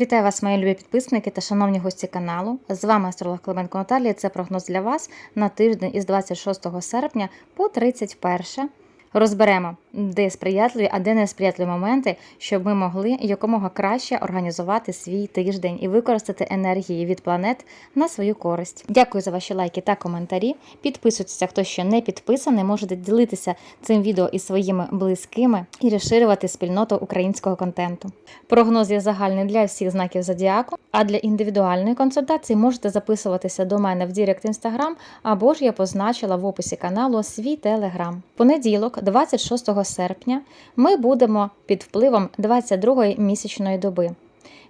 Вітаю вас, мої любі підписники та шановні гості каналу. З вами астролог Клименко Наталія. Це прогноз для вас на тиждень із 26 серпня по 31. Розберемо, де сприятливі, а де несприятливі моменти, щоб ми могли якомога краще організувати свій тиждень і використати енергії від планет на свою користь. Дякую за ваші лайки та коментарі. Підписуйтеся, хто ще не підписаний, можете ділитися цим відео із своїми близькими і розширювати спільноту українського контенту. Прогноз є загальний для всіх знаків зодіаку, а для індивідуальної консультації можете записуватися до мене в Дірект Інстаграм або ж я позначила в описі каналу свій телеграм. Понеділок, 26 серпня, ми будемо під впливом 22-ї місячної доби.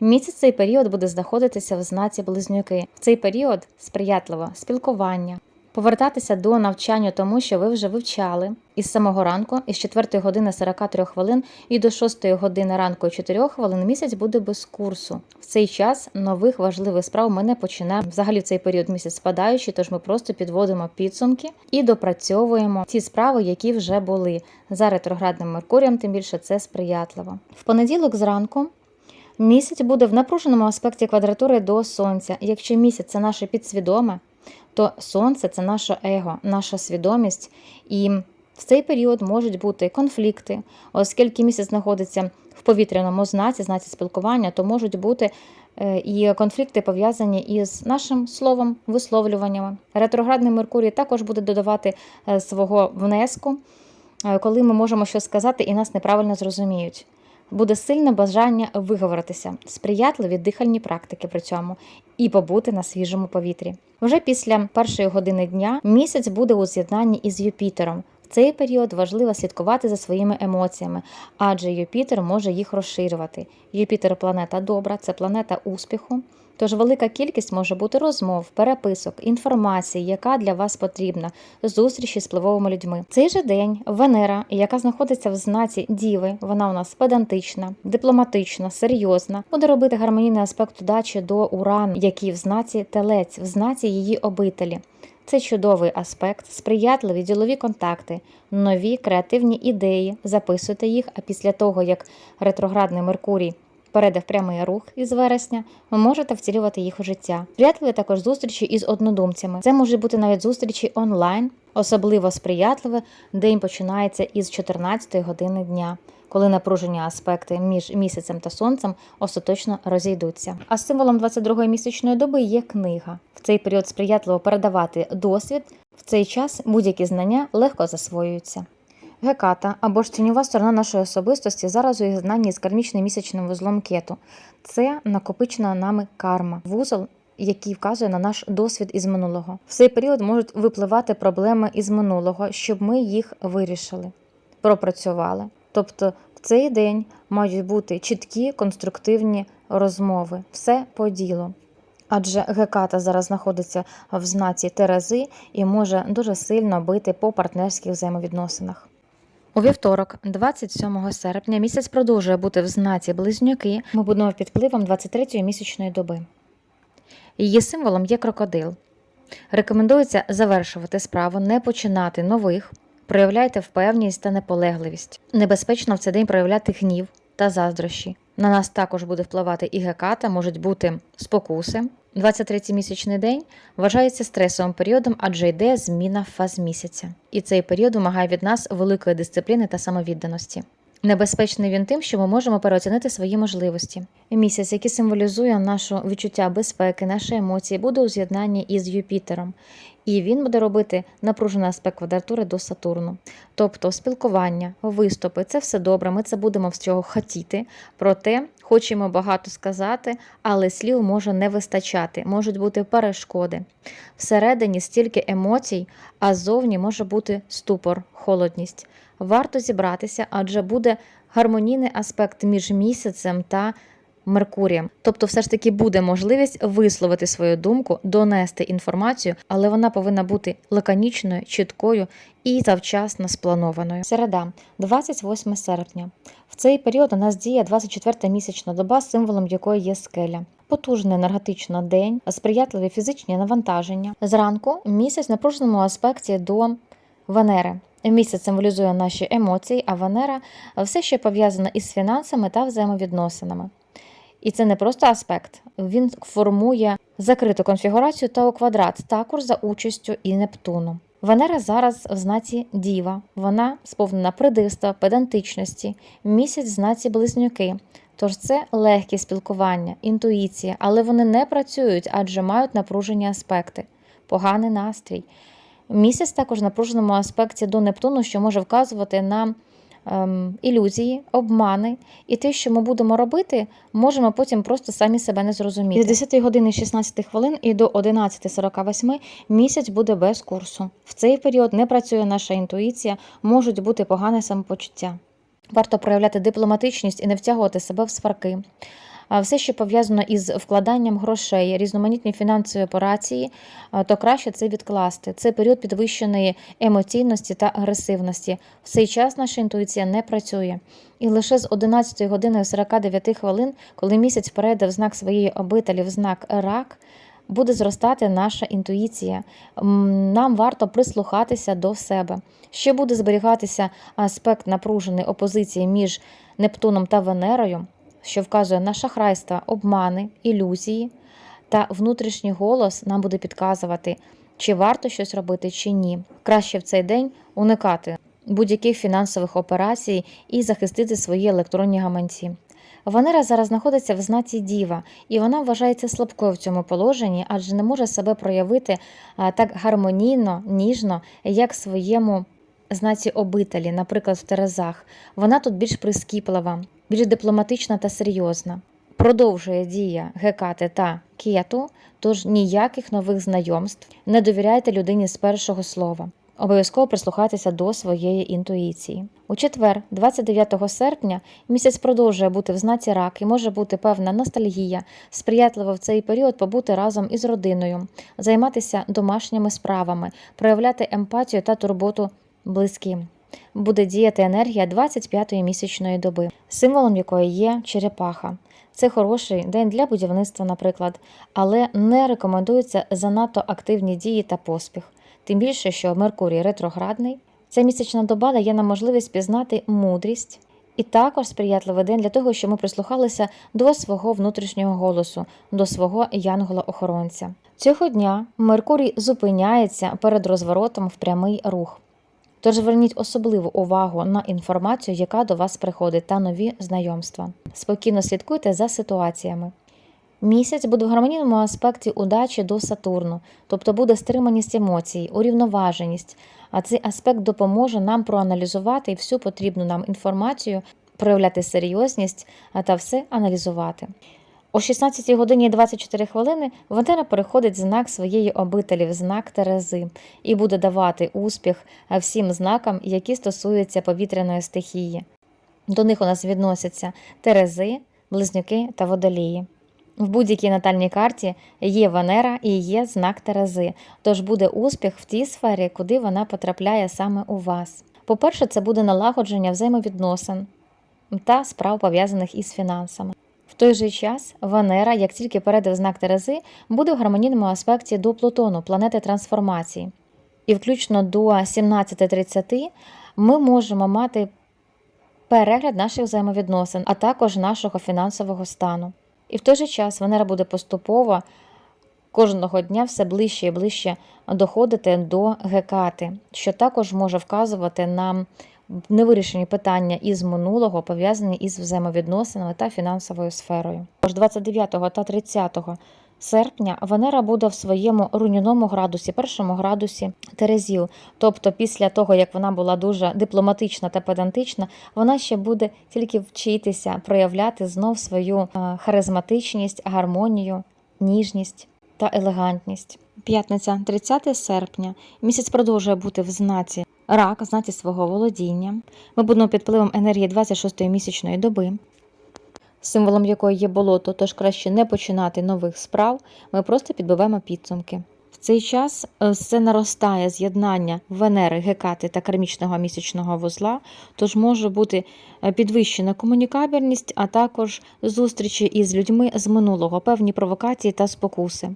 Місяць цей період буде знаходитися в знаці близнюки. В цей період сприятливо спілкування, повертатися до навчання тому, що ви вже вивчали із самого ранку, із 4 години 43 хвилин і до 6 години ранку і 4 хвилин місяць буде без курсу. В цей час нових важливих справ ми не починаємо. Взагалі в цей період місяць спадаючий, тож ми просто підводимо підсумки і допрацьовуємо ті справи, які вже були за ретроградним Меркурієм, тим більше це сприятливо. В понеділок зранку. Місяць буде в напруженому аспекті квадратури до сонця. Якщо місяць це наше підсвідоме, то сонце це наше его, наша свідомість. І в цей період можуть бути конфлікти, оскільки місяць знаходиться в повітряному знаці, знаці спілкування, то можуть бути е, і конфлікти пов'язані із нашим словом, висловлюваннями. Ретроградний Меркурій також буде додавати е, свого внеску, е, коли ми можемо щось сказати і нас неправильно зрозуміють. Буде сильне бажання виговоритися, сприятливі дихальні практики при цьому і побути на свіжому повітрі. Вже після першої години дня місяць буде у з'єднанні із Юпітером. В цей період важливо слідкувати за своїми емоціями, адже Юпітер може їх розширювати. Юпітер планета добра, це планета успіху. Тож велика кількість може бути розмов, переписок, інформації, яка для вас потрібна, зустрічі з впливовими людьми. Цей же день Венера, яка знаходиться в знаці Діви, вона у нас педантична, дипломатична, серйозна, буде робити гармонійний аспект удачі до Урану, який в знаці Телець, в знаці її обителі. Це чудовий аспект, сприятливі ділові контакти, нові креативні ідеї. Записуйте їх, а після того, як ретроградний Меркурій перейде в прямий рух із вересня, ви можете втілювати їх у життя. Сприятливі також зустрічі із однодумцями. Це може бути навіть зустрічі онлайн, особливо сприятливе. День починається із 14 години дня. Коли напружені аспекти між місяцем та сонцем остаточно розійдуться. А символом 22-ї місячної доби є книга. В цей період сприятливо передавати досвід. В цей час будь-які знання легко засвоюються. Геката або ж тіньова сторона нашої особистості зараз у єднанні з кармічним місячним вузлом кету. Це накопичена нами карма, вузол, який вказує на наш досвід із минулого. В цей період можуть випливати проблеми із минулого, щоб ми їх вирішили, пропрацювали. Тобто в цей день мають бути чіткі конструктивні розмови, все по ділу. Адже Геката зараз знаходиться в знаці Терези і може дуже сильно бити по партнерських взаємовідносинах. У вівторок, 27 серпня, місяць продовжує бути в знаці близнюки. Ми будемо під впливом 23-ї місячної доби. Її символом є крокодил. Рекомендується завершувати справу, не починати нових. Проявляйте впевненість та наполегливість. Небезпечно в цей день проявляти гнів та заздрощі. На нас також буде впливати і геката, можуть бути спокуси. 23-й місячний день вважається стресовим періодом, адже йде зміна фаз місяця. І цей період вимагає від нас великої дисципліни та самовідданості. Небезпечний він тим, що ми можемо переоцінити свої можливості. Місяць, який символізує наше відчуття безпеки, наші емоції, буде у з'єднанні із Юпітером, і він буде робити напружений аспект квадратури до Сатурну. Тобто спілкування, виступи це все добре. Ми це будемо з цього хотіти. Проте хочемо багато сказати, але слів може не вистачати, можуть бути перешкоди. Всередині стільки емоцій, а ззовні може бути ступор, холодність. Варто зібратися, адже буде гармонійний аспект між місяцем та Меркурієм. Тобто, все ж таки буде можливість висловити свою думку, донести інформацію, але вона повинна бути лаконічною, чіткою і завчасно спланованою. Середа, 28 серпня. В цей період у нас діє 24 місячна доба, символом якої є скеля. Потужний енергетично день, сприятливі фізичні навантаження. Зранку місяць в напруженому аспекті до Венери. Місяць символізує наші емоції, а Венера все ще пов'язана із фінансами та взаємовідносинами. І це не просто аспект, він формує закриту конфігурацію та у квадрат, також за участю і Нептуну. Венера зараз в знаці Діва, вона сповнена придивства, педантичності, місяць в знаці близнюки. Тож це легкі спілкування, інтуїція, але вони не працюють, адже мають напружені аспекти, поганий настрій. Місяць також в напруженому аспекті до Нептуну, що може вказувати на ем, ілюзії, обмани, і те, що ми будемо робити, можемо потім просто самі себе не зрозуміти. З 10 години 16 хвилин і до 11.48 місяць буде без курсу. В цей період не працює наша інтуїція, можуть бути погане самопочуття. Варто проявляти дипломатичність і не втягувати себе в сварки. Все, що пов'язано із вкладанням грошей, різноманітні фінансові операції, то краще це відкласти. Це період підвищеної емоційності та агресивності. В цей час наша інтуїція не працює. І лише з 11 години 49 хвилин, коли місяць перейде в знак своєї обителі, в знак рак, буде зростати наша інтуїція. Нам варто прислухатися до себе. Ще буде зберігатися аспект напруженої опозиції між Нептуном та Венерою, що вказує на шахрайства, обмани, ілюзії, та внутрішній голос нам буде підказувати, чи варто щось робити, чи ні. Краще в цей день уникати будь-яких фінансових операцій і захистити свої електронні гаманці. Венера зараз знаходиться в знаці Діва, і вона вважається слабкою в цьому положенні, адже не може себе проявити так гармонійно, ніжно, як своєму знаці обителі, наприклад, в Терезах. Вона тут більш прискіплива, більш дипломатична та серйозна. Продовжує дія Гекати та Кету, тож ніяких нових знайомств. Не довіряйте людині з першого слова. Обов'язково прислухайтеся до своєї інтуїції. У четвер, 29 серпня, місяць продовжує бути в знаці рак і може бути певна ностальгія, сприятливо в цей період побути разом із родиною, займатися домашніми справами, проявляти емпатію та турботу близьким. Буде діяти енергія 25-ї місячної доби, символом якої є черепаха. Це хороший день для будівництва, наприклад, але не рекомендуються занадто активні дії та поспіх. Тим більше, що Меркурій ретроградний. Ця місячна доба дає нам можливість пізнати мудрість і також сприятливий день для того, щоб ми прислухалися до свого внутрішнього голосу, до свого янгола-охоронця. Цього дня Меркурій зупиняється перед розворотом в прямий рух. Тож зверніть особливу увагу на інформацію, яка до вас приходить, та нові знайомства. Спокійно слідкуйте за ситуаціями. Місяць буде в гармонійному аспекті удачі до Сатурну, тобто буде стриманість емоцій, урівноваженість. А цей аспект допоможе нам проаналізувати всю потрібну нам інформацію, проявляти серйозність та все аналізувати. О 16 годині 24 хвилини Венера переходить знак своєї обителі в знак Терези і буде давати успіх всім знакам, які стосуються повітряної стихії. До них у нас відносяться Терези, Близнюки та Водолії. В будь-якій натальній карті є Венера і є знак Терези, тож буде успіх в тій сфері, куди вона потрапляє саме у вас. По-перше, це буде налагодження взаємовідносин та справ пов'язаних із фінансами. Той же час Венера, як тільки перейде в знак Терези, буде в гармонійному аспекті до Плутону, планети трансформації. І включно до 17.30 ми можемо мати перегляд наших взаємовідносин, а також нашого фінансового стану. І в той же час Венера буде поступово кожного дня все ближче і ближче доходити до Гекати, що також може вказувати на невирішені питання із минулого, пов'язані із взаємовідносинами та фінансовою сферою. Тож 29 та 30 серпня Венера буде в своєму руйнівному градусі, першому градусі Терезів. Тобто, після того, як вона була дуже дипломатична та педантична, вона ще буде тільки вчитися проявляти знов свою е, харизматичність, гармонію, ніжність та елегантність. П'ятниця, 30 серпня. Місяць продовжує бути в знаці рак, знаці свого володіння. Ми будемо під впливом енергії 26-ї місячної доби символом якої є болото, тож краще не починати нових справ, ми просто підбиваємо підсумки. В цей час е, все наростає з'єднання Венери, Гекати та кармічного місячного вузла, тож може бути е, підвищена комунікабельність, а також зустрічі із людьми з минулого, певні провокації та спокуси.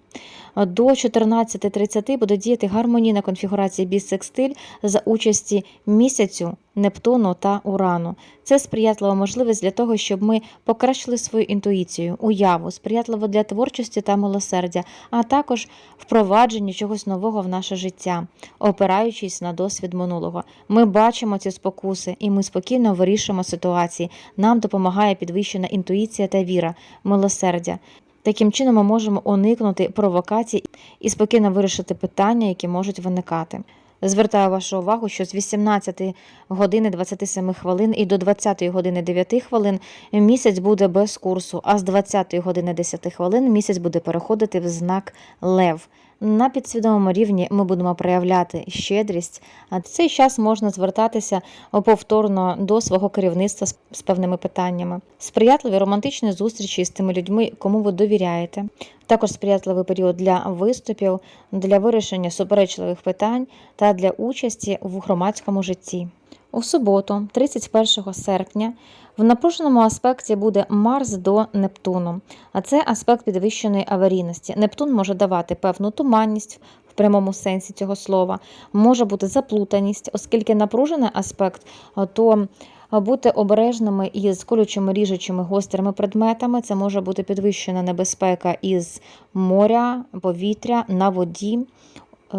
Е, До 14.30 буде діяти гармонійна конфігурація бісекстиль за участі місяцю, Нептуну та Урану. Це сприятлива можливість для того, щоб ми покращили свою інтуїцію, уяву, сприятливо для творчості та милосердя, а також впровадження чогось нового в наше життя, опираючись на досвід минулого. Ми бачимо ці спокуси, і ми спокійно вирішуємо ситуації. Нам допомагає підвищена інтуїція та віра, милосердя. Таким чином ми можемо уникнути провокацій і спокійно вирішити питання, які можуть виникати. Звертаю вашу увагу, що з 18 години 27 хвилин і до 20 години 9 хвилин місяць буде без курсу, а з 20 години 10 хвилин місяць буде переходити в знак Лев. На підсвідомому рівні ми будемо проявляти щедрість, а в цей час можна звертатися повторно до свого керівництва з- певними питаннями. Сприятливі романтичні зустрічі з тими людьми, кому ви довіряєте. Також сприятливий період для виступів, для вирішення суперечливих питань та для участі в громадському житті. У суботу, 31 серпня, в напруженому аспекті буде Марс до Нептуну, а це аспект підвищеної аварійності. Нептун може давати певну туманність в прямому сенсі цього слова, може бути заплутаність, оскільки напружений аспект, то бути обережними із колючими ріжучими гострими предметами. Це може бути підвищена небезпека із моря, повітря, на воді.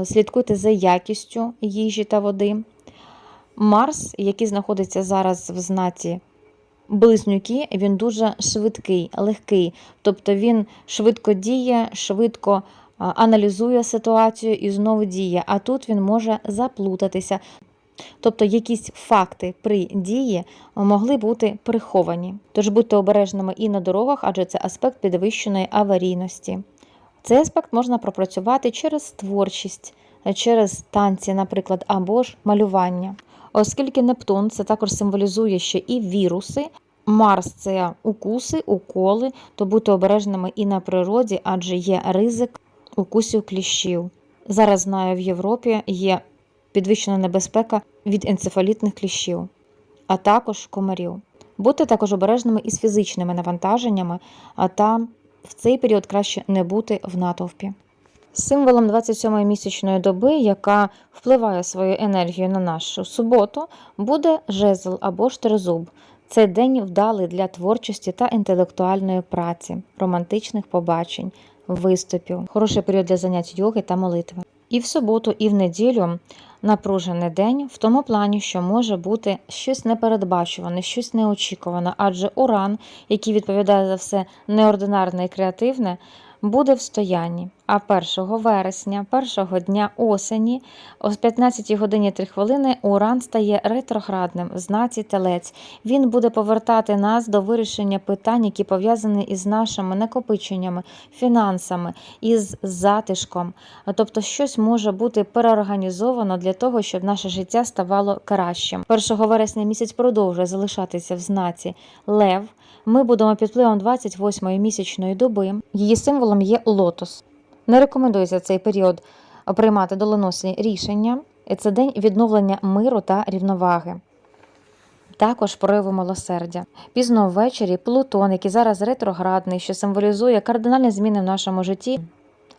Слідкуйте за якістю їжі та води. Марс, який знаходиться зараз в знаці близнюки, він дуже швидкий, легкий. Тобто він швидко діє, швидко аналізує ситуацію і знову діє. А тут він може заплутатися. Тобто якісь факти при дії могли бути приховані. Тож будьте обережними і на дорогах, адже це аспект підвищеної аварійності. Цей аспект можна пропрацювати через творчість, через танці, наприклад, або ж малювання. Оскільки Нептун це також символізує ще і віруси, Марс це укуси, уколи, то будьте обережними і на природі, адже є ризик укусів кліщів. Зараз знаю, в Європі є підвищена небезпека від енцефалітних кліщів, а також комарів. Будьте також обережними із фізичними навантаженнями, а та в цей період краще не бути в натовпі. Символом 27-ї місячної доби, яка впливає своєю енергією на нашу суботу, буде жезл або ж тризуб. Це день вдалий для творчості та інтелектуальної праці, романтичних побачень, виступів, хороший період для занять йоги та молитви. І в суботу, і в неділю напружений день в тому плані, що може бути щось непередбачуване, щось неочікуване, адже уран, який відповідає за все неординарне і креативне, буде в стоянні. А 1 вересня, першого дня осені, о 15 годині 3 хвилини уран стає ретроградним в знаці телець. Він буде повертати нас до вирішення питань, які пов'язані із нашими накопиченнями, фінансами, із затишком. Тобто щось може бути переорганізовано для того, щоб наше життя ставало кращим. 1 вересня місяць продовжує залишатися в знаці Лев. Ми будемо під впливом 28-ї місячної доби. Її символом є лотос. Не рекомендується цей період приймати доленосні рішення. Це день відновлення миру та рівноваги. Також прояви милосердя. Пізно ввечері Плутон, який зараз ретроградний, що символізує кардинальні зміни в нашому житті,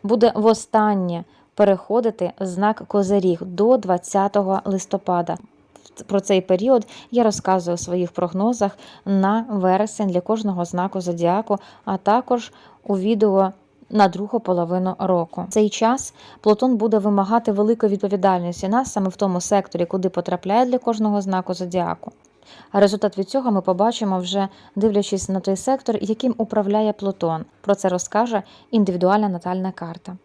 буде востаннє переходити знак Козиріг до 20 листопада. Про цей період я розказую у своїх прогнозах на вересень для кожного знаку зодіаку, а також у відео на другу половину року. Цей час Плутон буде вимагати великої відповідальності нас саме в тому секторі, куди потрапляє для кожного знаку зодіаку. Результат від цього ми побачимо вже дивлячись на той сектор, яким управляє Плутон. Про це розкаже індивідуальна натальна карта.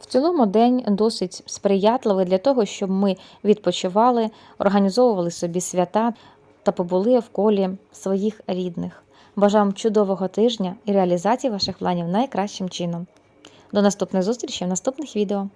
В цілому день досить сприятливий для того, щоб ми відпочивали, організовували собі свята та побули в колі своїх рідних. Бажаю вам чудового тижня і реалізації ваших планів найкращим чином. До наступних зустрічей в наступних відео.